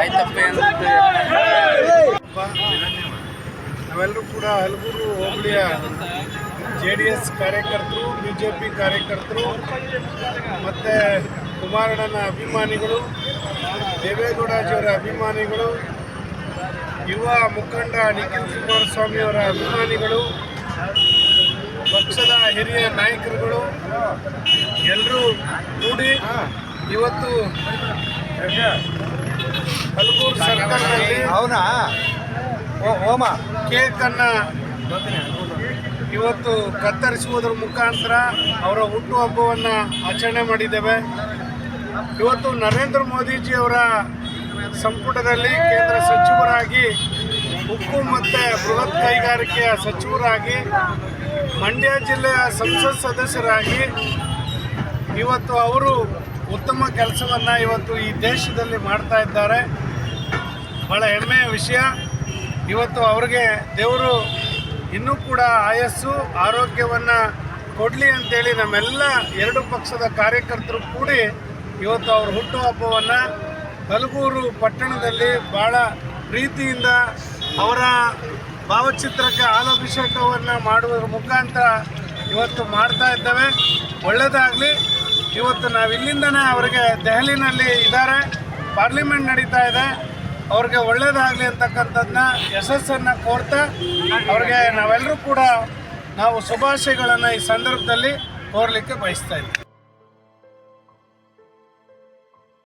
ಆಯ್ತಪ್ಪೆ ಅಂತ ನಾವೆಲ್ಲರೂ ಕೂಡ ಹಲಗೂರು ಹೋಬಳಿಯ ಜೆ ಡಿ ಎಸ್ ಕಾರ್ಯಕರ್ತರು ಬಿ ಜೆ ಪಿ ಕಾರ್ಯಕರ್ತರು, ಮತ್ತು ಕುಮಾರಣ್ಣನ ಅಭಿಮಾನಿಗಳು ದೇವೇಗೌಡಜಿಯವರ ಅಭಿಮಾನಿಗಳು, ಯುವ ಮುಖಂಡ ನಿಖಿಲ್ ಕುಮಾರಸ್ವಾಮಿಯವರ ಅಭಿಮಾನಿಗಳು, ಪಕ್ಷದ ಹಿರಿಯ ನಾಯಕರುಗಳು ಎಲ್ಲರೂ ಕೂಡಿ ಇವತ್ತು ಸರ್ಕಲ್ನಲ್ಲಿ ಅವನಾ ಹೋಮ ಕೇಕನ್ನು ಇವತ್ತು ಕತ್ತರಿಸುವುದರ ಮುಖಾಂತರ ಅವರ ಹುಟ್ಟುಹಬ್ಬವನ್ನು ಆಚರಣೆ ಮಾಡಿದ್ದೇವೆ. ಇವತ್ತು ನರೇಂದ್ರ ಮೋದಿಜಿಯವರ ಸಂಪುಟದಲ್ಲಿ ಕೇಂದ್ರ ಸಚಿವರಾಗಿ ಉಕ್ಕು ಮತ್ತು ಬೃಹತ್ ಕೈಗಾರಿಕೆಯ ಸಚಿವರಾಗಿ ಮಂಡ್ಯ ಜಿಲ್ಲೆಯ ಸಂಸತ್ ಸದಸ್ಯರಾಗಿ ಇವತ್ತು ಅವರು ಉತ್ತಮ ಕೆಲಸವನ್ನು ಇವತ್ತು ಈ ದೇಶದಲ್ಲಿ ಮಾಡ್ತಾ ಇದ್ದಾರೆ. ಭಾಳ ಹೆಮ್ಮೆಯ ವಿಷಯ. ಇವತ್ತು ಅವ್ರಿಗೆ ದೇವರು ಇನ್ನೂ ಕೂಡ ಆಯಸ್ಸು, ಆರೋಗ್ಯವನ್ನು ಕೊಡಲಿ ಅಂತೇಳಿ ನಮ್ಮೆಲ್ಲ ಎರಡು ಪಕ್ಷದ ಕಾರ್ಯಕರ್ತರು ಕೂಡಿ ಇವತ್ತು ಅವ್ರ ಹುಟ್ಟುಹಬ್ಬವನ್ನು ಕಲಬೂರು ಪಟ್ಟಣದಲ್ಲಿ ಭಾಳ ಪ್ರೀತಿಯಿಂದ ಅವರ ಭಾವಚಿತ್ರಕ್ಕೆ ಹಾಲಾಭಿಷೇಕವನ್ನು ಮಾಡುವುದರ ಮುಖಾಂತರ ಇವತ್ತು ಮಾಡ್ತಾ ಇದ್ದೇವೆ. ಒಳ್ಳೆಯದಾಗಲಿ ಇವತ್ತು ನಾವು ಇಲ್ಲಿಂದನೇ ಅವರಿಗೆ ದೆಹಲಿನಲ್ಲಿ ಇದ್ದಾರೆ. ಪಾರ್ಲಿಮೆಂಟ್ ನಡೀತಾ ಇದೆ. ಅವ್ರಿಗೆ ಒಳ್ಳೇದಾಗಲಿ ಅಂತಕ್ಕಂಥದ್ದನ್ನ ಯಶಸ್ಸನ್ನು ಕೋರ್ತಾ ಅವ್ರಿಗೆ ನಾವೆಲ್ಲರೂ ಕೂಡ ನಾವು ಶುಭಾಶಯಗಳನ್ನು ಈ ಸಂದರ್ಭದಲ್ಲಿ ಕೋರಲಿಕ್ಕೆ ಬಯಸ್ತಾ ಇದ್ದೀವಿ.